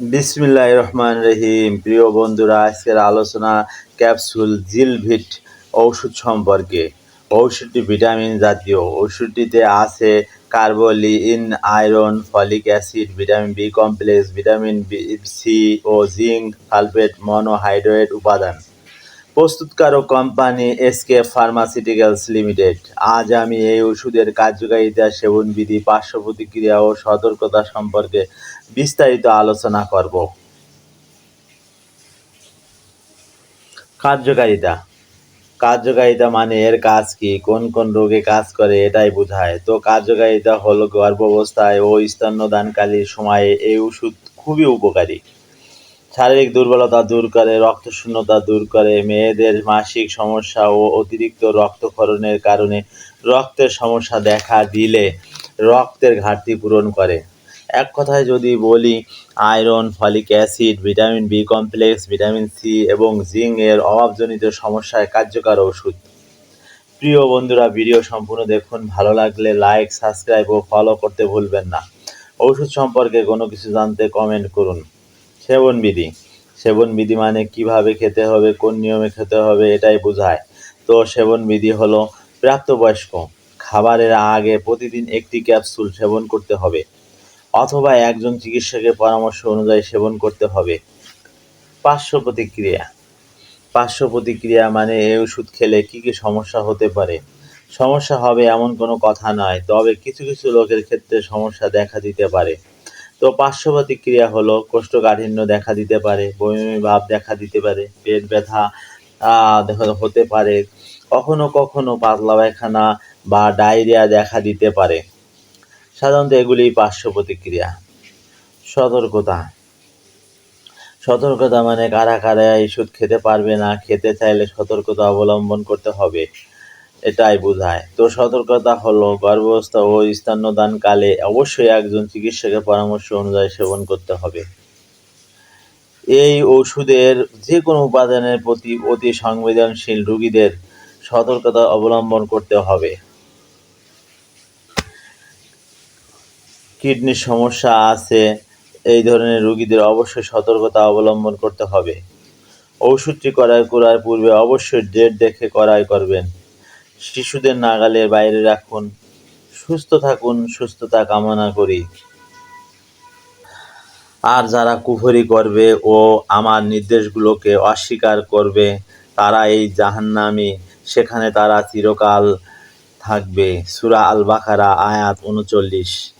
বিসমিল্লাহ রহমান রহিম। প্রিয় বন্ধুরা, আজকের আলোচনা ক্যাপসুল জিলভিট ঔষধ সম্পর্কে। ঔষধটি ভিটামিন জাতীয়। ঔষধটিতে আছে কার্বোলিন, iron, folic acid, vitamin B complex, vitamin B C ও জিঙ্ক, সালফেট, মনোহাইড্রেট উপাদান। প্রস্তুতকারক কোম্পানি এসকে ফার্মাসিউটিক্যালস লিমিটেড। আজ আমি এই ওষুধের কার্যকারিতা, সেবনবিধি পার্শ্ব প্রতিক্রিয়া ও সতর্কতা সম্পর্কে বিস্তারিত আলোচনা করব। কার্যকারিতা। কার্যকারিতা মানে এর কাজ কি? কোন কোন রোগে কাজ করে এটাই বোঝায়। তো কার্যকারিতা হলো গর্ভাবস্থায় ও স্তন্যদানকালীর সময়ে এই ওষুধ খুবই উপকারী। শারীরিক দুর্বলতা দূর করে, রক্তশূন্যতা দূর করে, মেয়েদের মাসিক সমস্যা ও অতিরিক্ত রক্তক্ষরণের কারণে রক্তের সমস্যা দেখা দিলে রক্তের ঘাটতি পূরণ করে। এক কথায় যদি বলি, iron, folic acid, vitamin B complex, vitamin C এবং জিঙ্ক এর অভাবজনিত সমস্যায় কার্যকর ওষুধ। প্রিয় বন্ধুরা, ভিডিও সম্পূর্ণ দেখুন। ভালো লাগলে লাইক সাবস্ক্রাইব ও ফলো করতে ভুলবেন না। ওষুধ সম্পর্কে কোনো কিছু জানতে কমেন্ট করুন। সেবনবিধি সেবনবিধি মানে কীভাবে খেতে হবে, কোন নিয়মে খেতে হবে, এটাই বোঝায়। তো সেবনবিধি হলো প্রাপ্তবয়স্ক, খাবারের আগে প্রতিদিন একটি ক্যাপসুল সেবন করতে হবে, অথবা একজন চিকিৎসকের পরামর্শ অনুযায়ী সেবন করতে হবে। পার্শ্ব প্রতিক্রিয়া পার্শ্ব প্রতিক্রিয়া মানে এই ওষুধ খেলে কী কী সমস্যা হতে পারে? সমস্যা হবে এমন কোনো কথা নয়, তবে কিছু কিছু লোকের ক্ষেত্রে সমস্যা দেখা দিতে পারে। তো পার্শ্ব প্রতিক্রিয়া হলো কোষ্ঠকাঠিন্য দেখা দিতে পারে, বমি ভাব দেখা দিতে পারে, পেট ব্যথা হতে পারে, কখনো কখনো পাতলা পায়খানা বা ডায়রিয়া দেখা দিতে পারে। সাধারণত এগুলি পার্শ্ব প্রতিক্রিয়া সতর্কতা। সতর্কতা মানে কারা কারা এই খেতে পারবে না, খেতে চাইলে সতর্কতা অবলম্বন করতে হবে। এটাই বোঝায়। তো সতর্কতা হলো, গর্ভাবস্থা ও স্তন্যদানকালে অবশ্যই একজন চিকিৎসকের পরামর্শ অনুযায়ী সেবন করতে হবে। এই ওষুধের যে কোনো উপাদানের প্রতি অতি সংবেদনশীল রোগীদের সতর্কতা অবলম্বন করতে হবে। কিডনির সমস্যা আছে, এই ধরনের রোগীদের অবশ্যই সতর্কতা অবলম্বন করতে হবে। ওষুধটি ক্রয় করার পূর্বে অবশ্যই ডেট দেখে ক্রয় করবেন। শিশুদের নাগালের বাইরে রাখুন। সুস্থ থাকুন, সুস্থতা কামনা করি। আর যারা কুফরি করবে ও আমার নির্দেশগুলোকে অস্বীকার করবে, তারা এই জাহান্নামি, সেখানে তারা চিরকাল থাকবে। সুরা আল বাখারা আয়াত উনচল্লিশ।